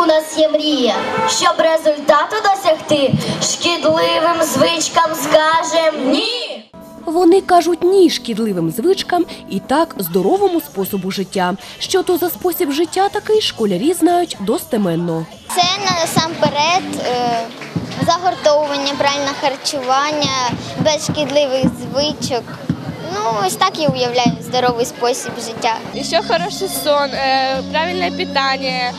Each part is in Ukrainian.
у нас є мрія, щоб результату досягти, шкідливим звичкам скажем ні. Вони кажуть ні шкідливим звичкам і так здоровому способу життя. Що то за спосіб життя такий школярі знають достеменно. Це насамперед е, загортовування, правильне харчування, без шкідливих звичок. Ну, ось так я уявляю здоровий спосіб життя. Еще хороший сон, э, правильное питание,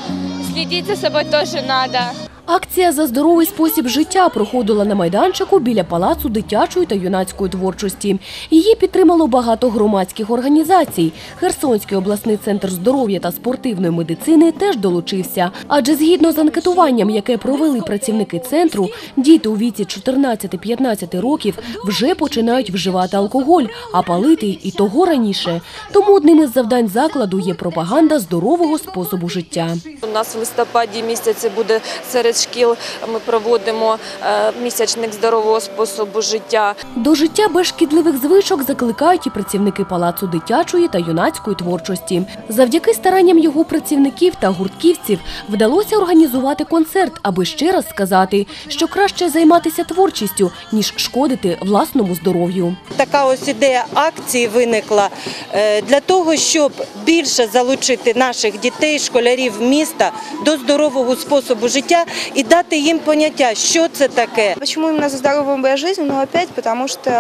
следить за собой тоже надо. Акція за здоровий спосіб життя проходила на майданчику біля палацу дитячої та юнацької творчості. Її підтримало багато громадських організацій. Херсонський обласний центр здоров'я та спортивної медицини теж долучився. Адже згідно з анкетуванням, яке провели працівники центру, діти у віці 14-15 років вже починають вживати алкоголь, а палити і того раніше. Тому одним із завдань закладу є пропаганда здорового способу життя. У нас в листопаді місяці буде серед шкіл. Ми проводимо е, місячник здорового способу життя. До життя без шкідливих звичок закликають і працівники палацу дитячої та юнацької творчості. Завдяки старанням його працівників та гуртківців вдалося організувати концерт, аби ще раз сказати, що краще займатися творчістю ніж шкодити власному здоров'ю. Така ось ідея акції виникла е, для того, щоб більше залучити наших дітей, школярів міста до здорового способу життя і дати їм поняття, що це таке. Почему именно за здоровый образ жизни? Ну, опять потому что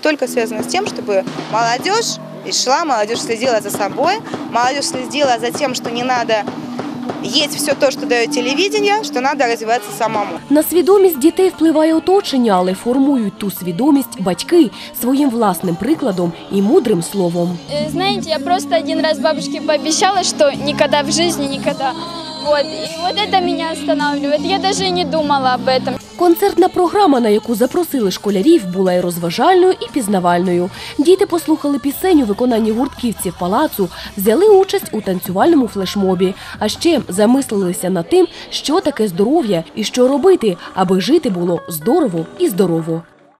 только связано с тем, чтобы молодежь и шла, молодежь следила за собой, молодежь следила за тем, что не надо есть все то, что дает телевидение, что надо развиваться самому. На свідомість дітей впливає оточення, але формують ту свідомість батьки своїм власним прикладом і мудрим словом. Э, Знаете, я просто один раз бабушке пообещала, что никогда в жизни, никогда. Вот, и вот это меня останавливает. Я даже не думала об этом. Концертна програма, на яку запросили школярів, була і розважальною, і пізнавальною. Діти послухали пісень у виконанні гуртківців палацу, взяли участь у танцювальному флешмобі, а ще замислилися над тим, що таке здоров'я і що робити, аби жити було здорово і здорово.